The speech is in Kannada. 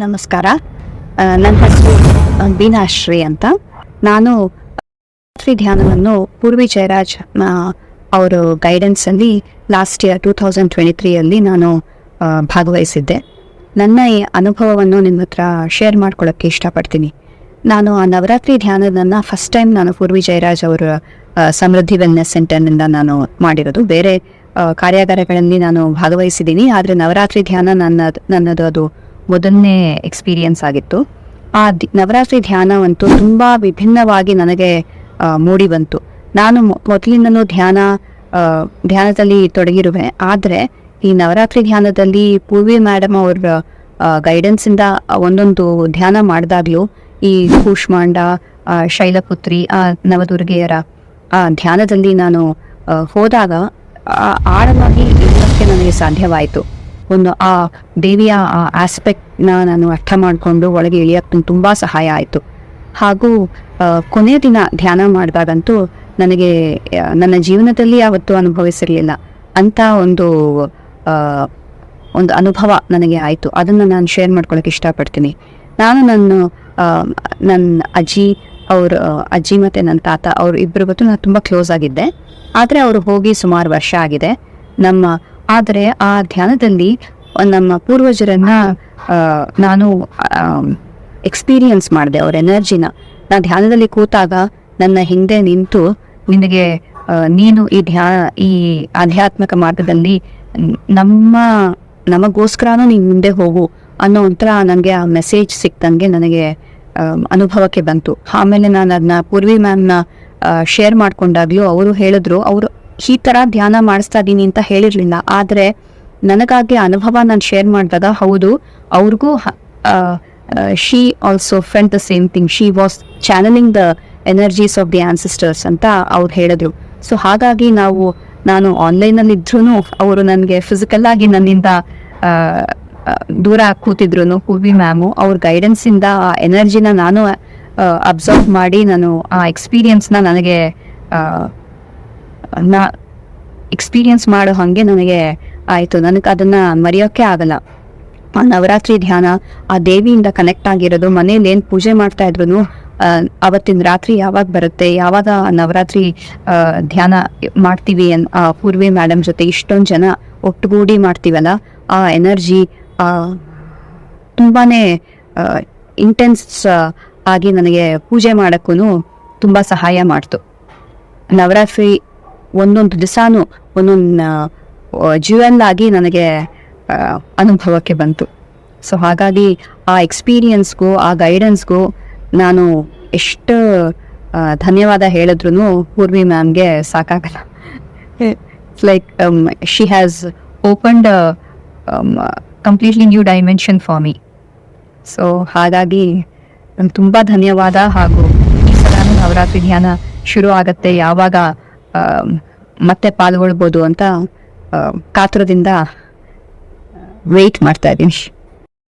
ನಮಸ್ಕಾರ. ನನ್ನ ಹೆಸರು ಬೀನಾಶ್ರೀ ಅಂತ. ನಾನು ಧ್ಯಾನವನ್ನು ಪೂರ್ವಿ ಜಯರಾಜ್ ಅವರ ಅವರು ಗೈಡೆನ್ಸಲ್ಲಿ last year two thousand twenty ತ್ರೀಯಲ್ಲಿ ನಾನು ಭಾಗವಹಿಸಿದ್ದೆ. ನನ್ನ ಈ ಅನುಭವವನ್ನು ನಿಮ್ಮ ಹತ್ರ ಶೇರ್ ಮಾಡ್ಕೊಳ್ಳೋಕ್ಕೆ ಇಷ್ಟಪಡ್ತೀನಿ. ನಾನು ಆ ನವರಾತ್ರಿ ಧ್ಯಾನದನ್ನು ಫಸ್ಟ್ ಟೈಮ್ ನಾನು ಪೂರ್ವಿ ಜಯರಾಜ್ ಅವರ ಸಮೃದ್ಧಿ ವೆಲ್ನೆಸ್ ಸೆಂಟರ್ನಿಂದ ನಾನು ಮಾಡಿರೋದು. ಬೇರೆ ಕಾರ್ಯಾಗಾರಗಳಲ್ಲಿ ನಾನು ಭಾಗವಹಿಸಿದ್ದೀನಿ. ಆದರೆ ನವರಾತ್ರಿ ಧ್ಯಾನ ನನ್ನ ನನ್ನದು ಅದು ಮೊದಲನೇ ಎಕ್ಸ್ಪೀರಿಯನ್ಸ್ ಆಗಿತ್ತು. ಆ ನವರಾತ್ರಿ ಧ್ಯಾನವಂತೂ ತುಂಬ ವಿಭಿನ್ನವಾಗಿ ನನಗೆ ಮೂಡಿ ಬಂತು. ನಾನು ಮೊದಲಿಂದನೂ ಧ್ಯಾನ ಧ್ಯಾನದಲ್ಲಿ ತೊಡಗಿರುವೆ. ಆದರೆ ಈ ನವರಾತ್ರಿ ಧ್ಯಾನದಲ್ಲಿ ಪೂರ್ವಿ ಮೇಡಮ್ ಅವ್ರ ಗೈಡೆನ್ಸಿಂದ ಒಂದೊಂದು ಧ್ಯಾನ ಮಾಡಿದಾಗ್ಲೂ ಈ ಕೂಷ್ಮಾಂಡ ಶೈಲಪುತ್ರಿ, ಆ, ನವದುರ್ಗೆಯರ, ಆ, ಧ್ಯಾನದಲ್ಲಿ ನಾನು ಹೋದಾಗ ಆಳವಾಗಿ ಇರೋಕ್ಕೆ ನನಗೆ ಸಾಧ್ಯವಾಯಿತು. ಒಂದು ಆ ದೇವಿಯ ಆ ಆಸ್ಪೆಕ್ಟ್ನ ನಾನು ಅರ್ಥ ಮಾಡಿಕೊಂಡು ಒಳಗೆ ಇಳಿಯೋಕ್ಕೆ ತುಂಬ ಸಹಾಯ ಆಯಿತು. ಹಾಗೂ ಕೊನೆಯ ದಿನ ಧ್ಯಾನ ಮಾಡಿದಾಗಂತೂ ನನಗೆ ನನ್ನ ಜೀವನದಲ್ಲಿ ಯಾವತ್ತೂ ಅನುಭವಿಸಿರಲಿಲ್ಲ. ಅಂತ ಒಂದು ಒಂದು ಅನುಭವ ನನಗೆ ಆಯಿತು. ಅದನ್ನು ನಾನು ಶೇರ್ ಮಾಡ್ಕೊಳ್ಳೋಕೆ ಇಷ್ಟಪಡ್ತೀನಿ. ನಾನು ನನ್ನ ನನ್ನ ಅಜ್ಜಿ, ಅವ್ರ ಅಜ್ಜಿ ಮತ್ತು ನನ್ನ ತಾತ, ಅವ್ರು ಇಬ್ಬರು ಗೊತ್ತು ನಾನು ತುಂಬ ಕ್ಲೋಸ್ ಆಗಿದ್ದೆ. ಆದರೆ ಅವರು ಹೋಗಿ ಸುಮಾರು ವರ್ಷ ಆಗಿದೆ. ನಮ್ಮ ಆದರೆ ಆ ಧ್ಯಾನದಲ್ಲಿ ನಮ್ಮ ಪೂರ್ವಜರನ್ನ ನಾನು ಎಕ್ಸ್ಪೀರಿಯನ್ಸ್ ಮಾಡಿದೆ ಅವ್ರ ಎನರ್ಜಿನ ನಾ. ಧ್ಯಾನದಲ್ಲಿ ಕೂತಾಗ ನನ್ನ ಹಿಂದೆ ನಿಂತು ನಿನಗೆ ನೀನು ಈ ಧ್ಯಾ, ಈ ಆಧ್ಯಾತ್ಮಿಕ ಮಾರ್ಗದಲ್ಲಿ ನಮ್ಮ, ನಮಗೋಸ್ಕರನೂ ನೀನು ಮುಂದೆ ಹೋಗು ಅನ್ನೋ ಒಂಥರ ನನಗೆ ಆ ಮೆಸೇಜ್ ಸಿಕ್ತಂಗೆ ನನಗೆ ಅನುಭವಕ್ಕೆ ಬಂತು. ಆಮೇಲೆ ನಾನು ಅದನ್ನ ಪೂರ್ವಿ ಮ್ಯಾಮ್ನ ಶೇರ್ ಮಾಡ್ಕೊಂಡಾಗ್ಲೂ ಅವರು ಹೇಳಿದ್ರು. ಅವರು ಈ ಥರ ಧ್ಯಾನ ಮಾಡಿಸ್ತಾ ಇದ್ದೀನಿ ಅಂತ ಹೇಳಿರ್ಲಿಲ್ಲ. ಆದರೆ ನನಗಾಗಿ ಅನುಭವ ನಾನು ಶೇರ್ ಮಾಡಿದಾಗ ಹೌದು, ಅವ್ರಿಗೂ she also friend the same thing she was channeling the energies of the ancestors ಅಂತ ಅವ್ರು ಹೇಳಿದ್ರು. ಸೊ ಹಾಗಾಗಿ ನಾವು, ನಾನು ಆನ್ಲೈನಲ್ಲಿ ಇದ್ರೂ ಅವರು ನನಗೆ ಫಿಸಿಕಲ್ ಆಗಿ ನನ್ನಿಂದ ದೂರ ಕೂತಿದ್ರು ಪೂರ್ವಿ ಮ್ಯಾಮು ಅವ್ರ ಗೈಡೆನ್ಸಿಂದ ಆ ಎನರ್ಜಿನ ನಾನು ಅಬ್ಸರ್ವ್ ಮಾಡಿ ನಾನು ಆ ಎಕ್ಸ್ಪೀರಿಯನ್ಸ್ನ ನನಗೆ ನಾ ಎಕ್ಸ್ಪೀರಿಯನ್ಸ್ ಮಾಡೋ ಹಾಗೆ ನನಗೆ ಆಯಿತು. ನನಗೆ ಅದನ್ನು ಮರೆಯೋಕ್ಕೆ ಆಗಲ್ಲ. ಆ ನವರಾತ್ರಿ ಧ್ಯಾನ, ಆ ದೇವಿಯಿಂದ ಕನೆಕ್ಟ್ ಆಗಿರೋದು, ಮನೇಲಿ ಏನು ಪೂಜೆ ಮಾಡ್ತಾ ಇದ್ರು ಅವತ್ತಿನ ರಾತ್ರಿ ಯಾವಾಗ ಬರುತ್ತೆ, ಯಾವಾಗ ಆ ನವರಾತ್ರಿ ಧ್ಯಾನ ಮಾಡ್ತೀವಿ ಅನ್ ಆ, ಪೂರ್ವಿ ಮೇಡಮ್ ಜೊತೆ ಇಷ್ಟೊಂದು ಜನ ಒಟ್ಟುಗೂಡಿ ಮಾಡ್ತೀವಲ್ಲ, ಆ ಎನರ್ಜಿ ತುಂಬಾ ಇಂಟೆನ್ಸ್ ಆಗಿ ನನಗೆ ಪೂಜೆ ಮಾಡೋಕ್ಕೂ ತುಂಬ ಸಹಾಯ ಮಾಡ್ತು. ನವರಾತ್ರಿ ಒಂದೊಂದು ದಿವಸನೂ ಒಂದೊಂದು ಜೀವನದಾಗಿ ನನಗೆ ಅನುಭವಕ್ಕೆ ಬಂತು. ಸೊ ಹಾಗಾಗಿ ಆ ಎಕ್ಸ್ಪೀರಿಯನ್ಸ್ಗೂ ಆ ಗೈಡೆನ್ಸ್ಗೂ ನಾನು ಎಷ್ಟು ಧನ್ಯವಾದ ಹೇಳಿದ್ರು ಪೂರ್ವಿ ಮ್ಯಾಮ್ಗೆ ಸಾಕಾಗಲ್ಲ. Like she has opened completely new dimension for me so ಹಾಗಾಗಿ ನಂಗೆ ತುಂಬ ಧನ್ಯವಾದ ಹಾಗೂ ಈ ಸಲ ನವರಾತ್ರಿ ಧ್ಯಾನ ಶುರು ಆಗತ್ತೆ. ಯಾವಾಗ ಮತ್ತೆ ಪಾಲ್ಗೊಳ್ಬೋದು ಅಂತ ಕಾತುರದಿಂದ ವೆಯ್ಟ್ ಮಾಡ್ತಾ ಇದ್ದೀನಿ.